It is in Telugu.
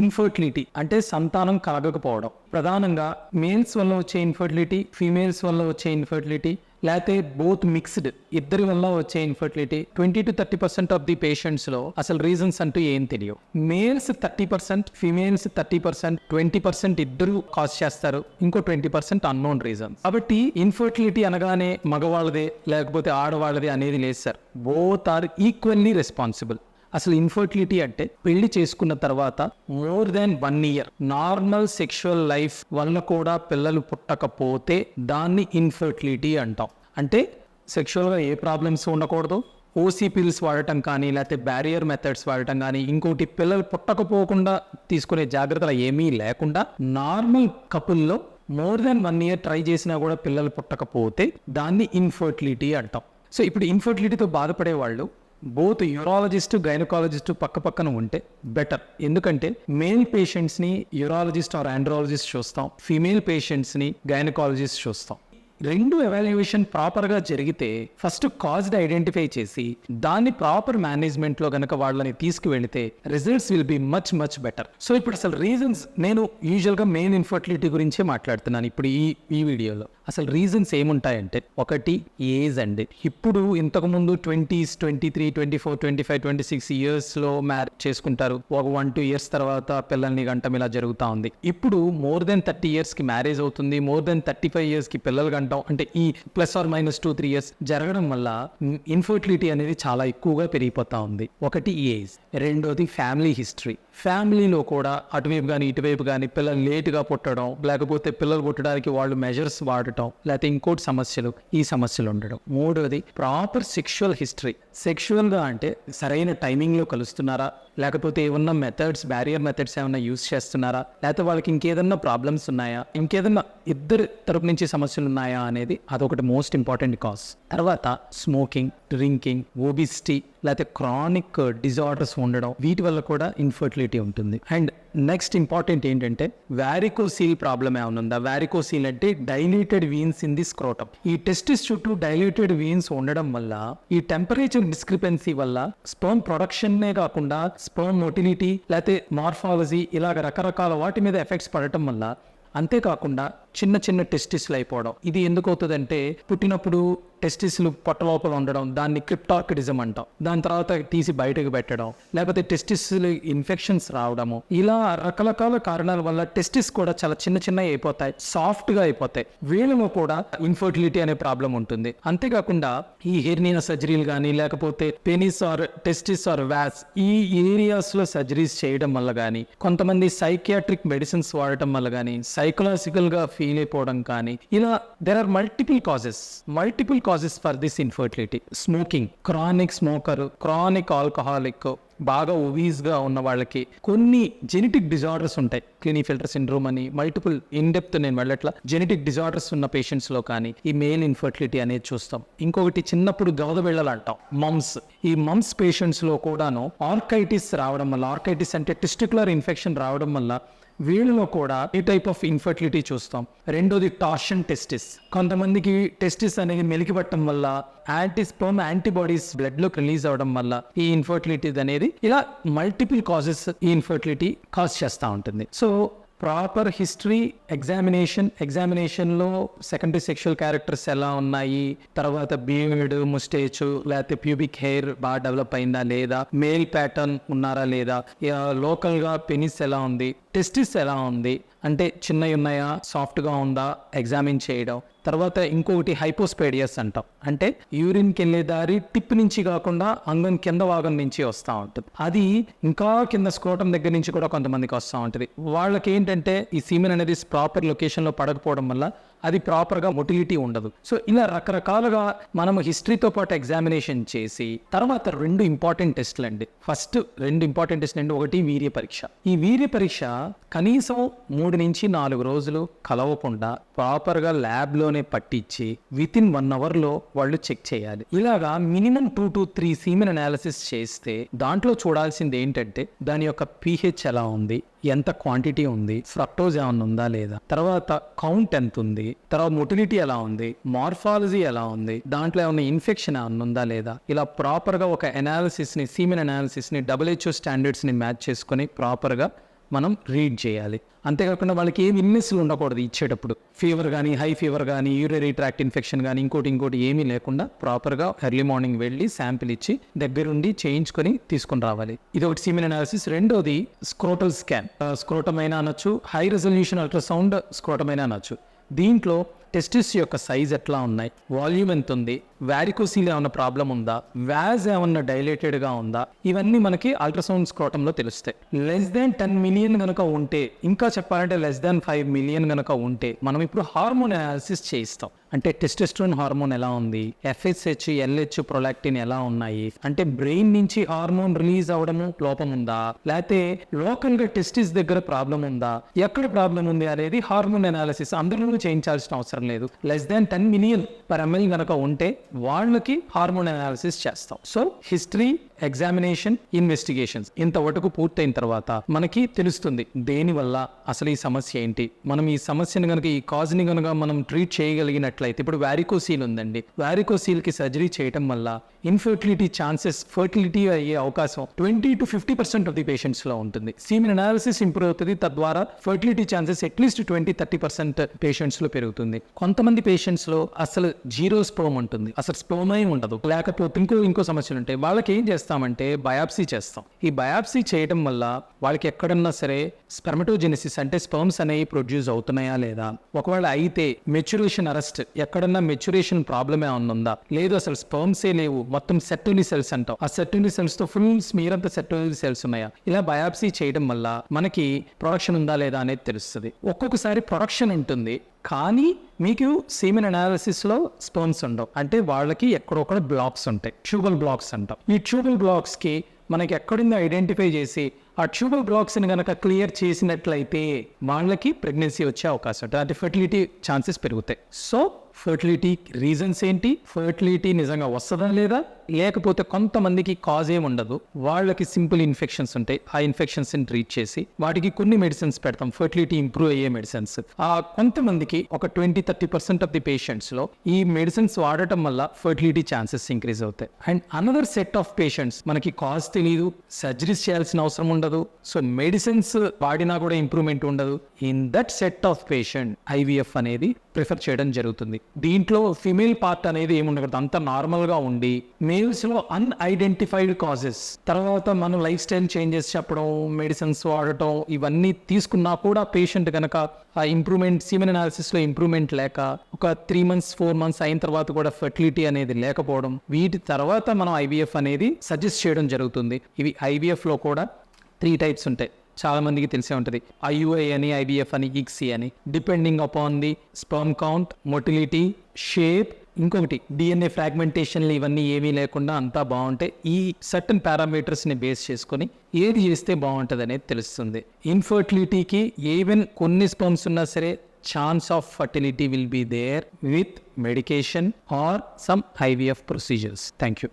ఇన్ఫర్టిలిటీ అంటే సంతానం కాగకపోవడం. ప్రధానంగా మేల్స్ వల్ల వచ్చే ఇన్ఫర్టిలిటీ ఫీమేల్స్ వల్ల వచ్చే ఇన్ఫర్టిలిటీ లేకపోతే బోత్ మిక్స్డ్ ఇద్దరి వల్ల వచ్చే infertility twenty two thirty percent of the పేషెంట్స్లో అసలు రీజన్స్ అంటూ ఏం తెలియవు. Males thirty percent females thirty percent twenty percent ఇద్దరు కాజ్ చేస్తారు. ఇంకో ట్వంటీ పర్సెంట్ అన్నోన్ రీజన్ కాబట్టి ఇన్ఫర్టిలిటీ అనగానే మగవాళ్ళదే లేకపోతే ఆడవాళ్ళదే అనేది లేదు sir. Both are equally responsible అసలు ఇన్ఫర్టిలిటీ అంటే పెళ్ళి చేసుకున్న తర్వాత more than one year normal sexual life వల్ల కూడా పిల్లలు పుట్టకపోతే దాన్ని ఇన్ఫర్టిలిటీ అంటాం. అంటే సెక్షువల్గా ఏ ప్రాబ్లమ్స్ ఉండకూడదు. ఓసీ పిల్స్ వాడటం కానీ లేకపోతే బ్యారియర్ మెథడ్స్ వాడటం కానీ ఇంకోటి పిల్లలు పుట్టకపోకుండా తీసుకునే జాగ్రత్తలు ఏమీ లేకుండా normal కపుల్లో more than one year try చేసినా కూడా పిల్లలు పుట్టకపోతే దాన్ని ఇన్ఫర్టిలిటీ అంటాం. సో ఇప్పుడు ఇన్ఫర్టిలిటీతో బాధపడే వాళ్ళు బోత్ యూరాలజిస్ట్ గైనకాలజిస్ట్ పక్క పక్కన ఉంటే బెటర్ ఎందుకంటే మేల్ పేషెంట్స్ని యూరాలజిస్ట్ ఆర్ ఆండ్రాలజిస్ట్ చూస్తాం. ఫీమేల్ పేషెంట్స్ని గైనకాలజిస్ట్ చూస్తాం. రెండు ఎవాల్యుయేషన్ ప్రాపర్గా జరిగితే ఫస్ట్ కాజ్డ్ ఐడెంటిఫై చేసి దాన్ని ప్రాపర్ మేనేజ్మెంట్లో గనక వాళ్ళని తీసుకువెళితే results will be much much better so ఇప్పుడు అసలు రీజన్స్ నేను యూజువల్గా మెయిన్ ఇన్ఫర్టిలిటీ గురించే మాట్లాడుతున్నాను ఇప్పుడు ఈ ఈ వీడియోలో. అసలు రీజన్స్ ఏముంటాయంటే ఒకటి ఏజ్ అండి ఇప్పుడు ఇంతకు ముందు twenties twenty three twenty four twenty five twenty six ఇయర్స్లో మ్యారేజ్ చేసుకుంటారు. ఒక వన్ టూ ఇయర్స్ తర్వాత పిల్లల్ని గంటం ఇలా జరుగుతూ ఉంది. ఇప్పుడు మోర్ దెన్ థర్టీ ఇయర్స్కి మ్యారేజ్ అవుతుంది. మోర్ దెన్ థర్టీ ఫైవ్ ఇయర్స్కి పిల్లలు అంటాం. అంటే ఈ plus or minus two three years జరగడం వల్ల ఇన్ఫర్టిలిటీ అనేది చాలా ఎక్కువగా పెరిగిపోతా ఉంది. ఒకటి ఏజ్ రెండోది ఫ్యామిలీ హిస్టరీ. ఫ్యామిలీలో కూడా అటువైపు కానీ ఇటువైపు కానీ పిల్లలు లేటుగా పుట్టడం లేకపోతే పిల్లలు పుట్టడానికి వాళ్ళు మెజర్స్ వాడటం లేకపోతే ఇంకోటి సమస్యలు ఈ సమస్యలు ఉండడం. మూడవది ప్రాపర్ సెక్షువల్ హిస్టరీ సెక్షువల్గా అంటే సరైన టైమింగ్లో కలుస్తున్నారా? లేకపోతే ఏమన్నా మెథడ్స్ బ్యారియర్ మెథడ్స్ ఏమైనా యూస్ చేస్తున్నారా? లేకపోతే వాళ్ళకి ఇంకేదన్నా ప్రాబ్లమ్స్ ఉన్నాయా? ఇంకేదన్నా ఇద్దరు తరపు నుంచి సమస్యలు ఉన్నాయా అనేది అదొకటి మోస్ట్ ఇంపార్టెంట్ కాజ్ తర్వాత స్మోకింగ్ డ్రింకింగ్ ఓబిసిటీ లేకపోతే క్రానిక్ డిజార్డర్స్ ఉండడం వీటి వల్ల కూడా ఇన్ఫర్టిలిటీ ఉంటుంది. అండ్ నెక్స్ట్ ఇంపార్టెంట్ ఏంటంటే వ్యారికోసీల్ ప్రాబ్లమ్ ఏమైనా ఉందా? వ్యారికోసీల్ అంటే dilated veins in the scrotum ఈ టెస్టిస్ చుట్టూ డైలేటెడ్ వీన్స్ ఉండడం వల్ల ఈ టెంపరేచర్ డిస్క్రిపెన్సీ వల్ల స్పోన్ ప్రొడక్షన్నే కాకుండా స్పోన్ మొటిలిటీ లేకపోతే మార్ఫాలజీ ఇలాగ రకరకాల వాటి మీద ఎఫెక్ట్స్ పడటం వల్ల అంతేకాకుండా చిన్న చిన్న టెస్టిస్లు అయిపోవడం. ఇది ఎందుకు అవుతుందంటే పుట్టినప్పుడు టెస్టిస్లు పొట్ట లోపల ఉండడం దాన్ని క్రిప్టాకిడిజం అంటాం. దాని తర్వాత తీసి బయటకు పెట్టడం లేకపోతే టెస్టిస్లు ఇన్ఫెక్షన్స్ రావడము. ఇలా రకరకాల కారణాల వల్ల టెస్టిస్ కూడా చాలా చిన్న చిన్న అయిపోతాయి సాఫ్ట్గా అయిపోతాయి. వీళ్ళలో కూడా ఇన్ఫర్టిలిటీ అనే ప్రాబ్లం ఉంటుంది. అంతేకాకుండా ఈ హెర్నియా సర్జరీలు కానీ లేకపోతే penis or testis or vas ఈ ఏరియాస్లో సర్జరీస్ చేయడం వల్ల కానీ కొంతమంది సైకియాట్రిక్ మెడిసిన్స్ వాడటం వల్ల కానీ సైకలాజికల్గా గా ఫీల్ అయిపోవడం కానీ ఇలా there are multiple causes multiple causes for this infertility smoking chronic smoker chronic alcoholic బాగా ఒబీస్గా ఉన్న వాళ్ళకి కొన్ని జెనెటిక్ డిజార్డర్స్ ఉంటాయి. క్లినిఫిల్టర్ సిండ్రోమ్ అని మల్టిపుల్ ఇన్ డెప్త్ నేను వెళ్ళట్లా. జెనెటిక్ డిజార్డర్స్ ఉన్న పేషెంట్స్లో కానీ ఈ మేల్ ఇన్ఫర్టిలిటీ అనేది చూస్తాం. ఇంకొకటి చిన్నప్పుడు గవద బిళ్ళలు అంటాం మమ్స్ ఈ మమ్స్ పేషెంట్స్లో కూడాను ఆర్కైటిస్ రావడం వల్ల ఆర్కైటిస్ అంటే టెస్టికులర్ ఇన్ఫెక్షన్ రావడం వల్ల వీళ్ళలో కూడా ఈ టైప్ ఆఫ్ ఇన్ఫర్టిలిటీ చూస్తాం. రెండోది టార్షన్ టెస్టిస్ కొంతమందికి టెస్టిస్ అనేది మెలికిపట్టడం వల్ల యాంటీస్పోమ్ యాంటీబాడీస్ బ్లడ్లోకి రిలీజ్ అవడం వల్ల ఈ ఇన్ఫర్టిలిటీ అనేది ఇలా మల్టిపుల్ కాజెస్ ఈ ఇన్ఫర్టిలిటీ కాజ్ చేస్తూ ఉంటుంది. సో ప్రాపర్ హిస్టరీ ఎగ్జామినేషన్ ఎగ్జామినేషన్లో సెకండరీ సెక్షువల్ క్యారెక్టర్స్ ఎలా ఉన్నాయి? తర్వాత బియర్డ్ ముస్టేచ్ లేకపోతే ప్యూబిక్ హెయిర్ బాగా డెవలప్ అయిందా లేదా? మేల్ ప్యాటర్న్ ఉన్నారా లేదా? లోకల్గా పెనిస్ ఎలా ఉంది? టెస్టిస్ ఎలా ఉంది? అంటే చిన్నవి ఉన్నాయా? సాఫ్ట్గా ఉందా? ఎగ్జామిన్ చేయడం. తర్వాత ఇంకొకటి హైపోస్పేడియస్ అంటాం. అంటే యూరిన్కి వెళ్ళే దారి టిప్ నుంచి కాకుండా అంగం కింద భాగం నుంచి వస్తూ ఉంటుంది. అది ఇంకా కింద స్క్రోటం దగ్గర నుంచి కూడా కొంతమందికి వస్తూ ఉంటుంది. వాళ్ళకి ఏంటంటే ఈ సీమెన్ అనేది ప్రాపర్ లొకేషన్లో పడకపోవడం వల్ల అది ప్రాపర్గా మొటిలిటీ ఉండదు. సో ఇలా రకరకాలుగా మనము హిస్టరీతో పాటు ఎగ్జామినేషన్ చేసి తర్వాత రెండు ఇంపార్టెంట్ టెస్ట్లు అండి. ఫస్ట్ రెండు ఇంపార్టెంట్ టెస్ట్లు అండి ఒకటి వీర్య పరీక్ష. ఈ వీర్య పరీక్ష కనీసం మూడు నుంచి నాలుగు రోజులు కలవకుండా ప్రాపర్గా ల్యాబ్లోనే పట్టించి విత్ ఇన్ వన్ అవర్లో వాళ్ళు చెక్ చేయాలి. ఇలాగా minimum two to three semen analysis చేస్తే దాంట్లో చూడాల్సింది ఏంటంటే దాని యొక్క పీహెచ్ ఎలా ఉంది ఎంత క్వాంటిటీ ఉంది ఫ్రక్టోజ్ ఏమైనా ఉందా లేదా? తర్వాత కౌంట్ ఎంత ఉంది తర్వాత మొటిలిటీ ఎలా ఉంది మార్ఫాలజీ ఎలా ఉంది దాంట్లో ఏమైనా ఇన్ఫెక్షన్ ఏమైనా ఉందా లేదా? ఇలా ప్రాపర్గా ఒక ఎనాలిసిస్ని సీమెన్ అనాలిసిస్ని డబ్ల్యూహెచ్ఓ స్టాండర్డ్స్ని మ్యాచ్ చేసుకొని ప్రాపర్గా మనం రీడ్ చేయాలి. అంతేకాకుండా వాళ్ళకి ఏమి ఇల్నెస్లు ఉండకూడదు ఇచ్చేటప్పుడు. ఫీవర్ కానీ హై ఫీవర్ కానీ యూరినరీ ట్రాక్ట్ ఇన్ఫెక్షన్ కానీ ఇంకోటి ఇంకోటి ఏమీ లేకుండా ప్రాపర్గా ఎర్లీ మార్నింగ్ వెళ్ళి శాంపిల్ ఇచ్చి దగ్గరుండి చేయించుకొని తీసుకొని రావాలి. ఇది ఒకటి సీమెన్ అనాలిసిస్ రెండోది స్క్రోటల్ స్కాన్ స్క్రోటం అయినా అనొచ్చు హై రెజల్యూషన్ అల్ట్రాసౌండ్ స్క్రోటమైనా అనొచ్చు. దీంట్లో టెస్టిస్ యొక్క సైజ్ ఎట్లా ఉన్నాయి? వాల్యూమ్ ఎంత ఉంది వ్యారికోసీలు ఏమైనా ప్రాబ్లం ఉందా? వ్యాజ్ ఏమన్నా డైలేటెడ్గా ఉందా? ఇవన్నీ మనకి అల్ట్రాసౌండ్ స్క్రోటంలో తెలుస్తాయి. లెస్ దాన్ టెన్ మిలియన్ కనుక ఉంటే ఇంకా చెప్పాలంటే లెస్ దాన్ ఫైవ్ మిలియన్ కనుక ఉంటే మనం ఇప్పుడు హార్మోన్ అనాలిసిస్ చేయిస్తాం. అంటే టెస్టెస్ట్రోన్ హార్మోన్ ఎలా ఉంది? ఎఫ్ఎస్హెచ్ ఎల్హెచ్ ప్రొలాక్టిన్ ఎలా ఉన్నాయి? అంటే బ్రెయిన్ నుంచి హార్మోన్ రిలీజ్ అవడం లోపం ఉందా? లేకపోతే లోకల్గా టెస్టిస్ దగ్గర ప్రాబ్లం ఉందా? ఎక్కడ ప్రాబ్లం ఉంది అనేది హార్మోన్ అనాలిసిస్ అందరిలో చేయించాల్సిన అవసరం లేదు. Less than ten million per ml కనుక ఉంటే వాళ్ళకి హార్మోన్ అనాలిసిస్ చేస్తాం. సో హిస్టరీ ఎగ్జామినేషన్ ఇన్వెస్టిగేషన్స్ ఇంతవరకు పూర్తయిన తర్వాత మనకి తెలుస్తుంది దేనివల్ల అసలు ఈ సమస్య ఏంటి? మనం ఈ సమస్యను కనుక ఈ కాజ్ని కనుక మనం ట్రీట్ చేయగలిగినట్లయితే ఇప్పుడు వ్యారికోసీల్ ఉందండి. వ్యారికోసీల్కి సర్జరీ చేయడం వల్ల ఇన్ఫర్టిలిటీ ఛాన్సెస్ ఫర్టిలిటీ అయ్యే అవకాశం twenty to fifty percent of the పేషెంట్స్లో ఉంటుంది. సీమెన్ అనాలిసిస్ ఇంప్రూవ్ అవుతుంది తద్వారా fertility chances at least twenty thirty percent పేషెంట్స్లో పెరుగుతుంది. కొంతమంది పేషెంట్స్లో అసలు జీరో స్ప్రోమ్ ఉంటుంది. అసలు స్పోమే ఉండదు. లేకపోతే ఇంకో ఇంకో సమస్యలు ఉంటాయి. వాళ్ళకి ఏం చేస్తామంటే బయాప్సీ చేస్తాం. ఈ బయాప్సీ చేయడం వల్ల వాళ్ళకి ఎక్కడన్నా సరే స్పెర్మటోజెనిసిస్ అంటే స్పర్మ్స్ అనేవి ప్రొడ్యూస్ అవుతున్నాయా లేదా? ఒకవేళ అయితే మెచ్యురేషన్ అరెస్ట్ ఎక్కడన్నా మెచ్యురేషన్ ప్రాబ్లమ్ ఉందా? లేదు అసలు స్పర్మ్సే లేవు. మొత్తం సెట్టుని సెల్స్ అంటాం. ఆ సెట్టోని సెల్స్తో ఫుల్ స్మీర్ అంతా సెట్టోని సెల్స్ ఉన్నాయా? ఇలా బయాప్సీ చేయడం వల్ల మనకి ప్రొడక్షన్ ఉందా లేదా అనేది తెలుస్తుంది. ఒక్కొక్కసారి ప్రొడక్షన్ ఉంటుంది. కానీ మీకు సీమెన్ అనాలిసిస్లో స్పర్మ్స్ ఉండవు. అంటే వాళ్ళకి ఎక్కడొక్కడ బ్లాక్స్ ఉంటాయి. ట్యూబల్ బ్లాక్స్ అంటాం. ఈ ట్యూబల్ బ్లాక్స్కి మనకి ఎక్కడుందో ఐడెంటిఫై చేసి ఆ ట్యూబల్ బ్లాక్స్ని కనుక క్లియర్ చేసినట్లయితే వాళ్ళకి ప్రెగ్నెన్సీ వచ్చే అవకాశం ఉంటుంది. అంటే ఫర్టిలిటీ ఛాన్సెస్ పెరుగుతాయి. సో ఫర్టిలిటీ రీజన్స్ ఏంటి? ఫర్టిలిటీ నిజంగా వస్తుందా లేదా? లేకపోతే కొంతమందికి కాజ్ ఏమి ఉండదు? వాళ్ళకి సింపుల్ ఇన్ఫెక్షన్స్ ఉంటాయి. ఆ ఇన్ఫెక్షన్స్ ట్రీట్ చేసి వాటికి కొన్ని మెడిసిన్స్ పెడతాం. ఫర్టిలిటీ ఇంప్రూవ్ అయ్యే మెడిసిన్స్. ఆ కొంతమందికి ఒక twenty thirty percent of the పేషెంట్స్లో ఈ మెడిసిన్స్ వాడటం వల్ల ఫర్టిలిటీ ఛాన్సెస్ ఇంక్రీజ్ అవుతాయి. And another set of patients మనకి కాజ్ తెలియదు సర్జరీస్ చేయాల్సిన అవసరం ఉండదు. సో మెడిసిన్స్ వాడినా కూడా ఇంప్రూవ్మెంట్ ఉండదు. In that set of patient IVF అనేది ప్రిఫర్ చేయడం జరుగుతుంది. దీంట్లో ఫిమేల్ పార్ట్ అనేది ఏముండకూడదు అంత నార్మల్గా ఉండి మేల్స్లో అన్ఐడెంటిఫైడ్ కాజెస్ తర్వాత మనం లైఫ్ స్టైల్ చేంజెస్ చెప్పడం మెడిసిన్స్ వాడటం ఇవన్నీ తీసుకున్నా కూడా పేషెంట్ కనుక ఆ ఇంప్రూవ్మెంట్ సీమెన్ అనాలిసిస్లో ఇంప్రూవ్మెంట్ లేక ఒక త్రీ మంత్స్ ఫోర్ మంత్స్ అయిన తర్వాత కూడా ఫెర్టిలిటీ అనేది లేకపోవడం వీటి తర్వాత మనం ఐవీఎఫ్ అనేది సజెస్ట్ చేయడం జరుగుతుంది. ఇవి ఐవీఎఫ్లో కూడా త్రీ టైప్స్ ఉంటాయి. చాలా మందికి తెలిసే ఉంటుంది. ఐయుఐ అని ఐబిఎఫ్ అని ఈక్సీ అని. Depending upon the sperm count motility shape ఇంకొకటి డిఎన్ఏ ఫ్రాగ్మెంటేషన్లు ఇవన్నీ ఏమీ లేకుండా అంతా బాగుంటే ఈ సర్టన్ పారామీటర్స్ని బేస్ చేసుకొని ఏది చేస్తే బాగుంటుంది అనేది తెలుస్తుంది. ఇన్ఫర్టిలిటీకి ఈవెన్ కొన్ని స్పర్మ్స్ ఉన్నా సరే chance of fertility will be there with medication or some IVF procedures thank you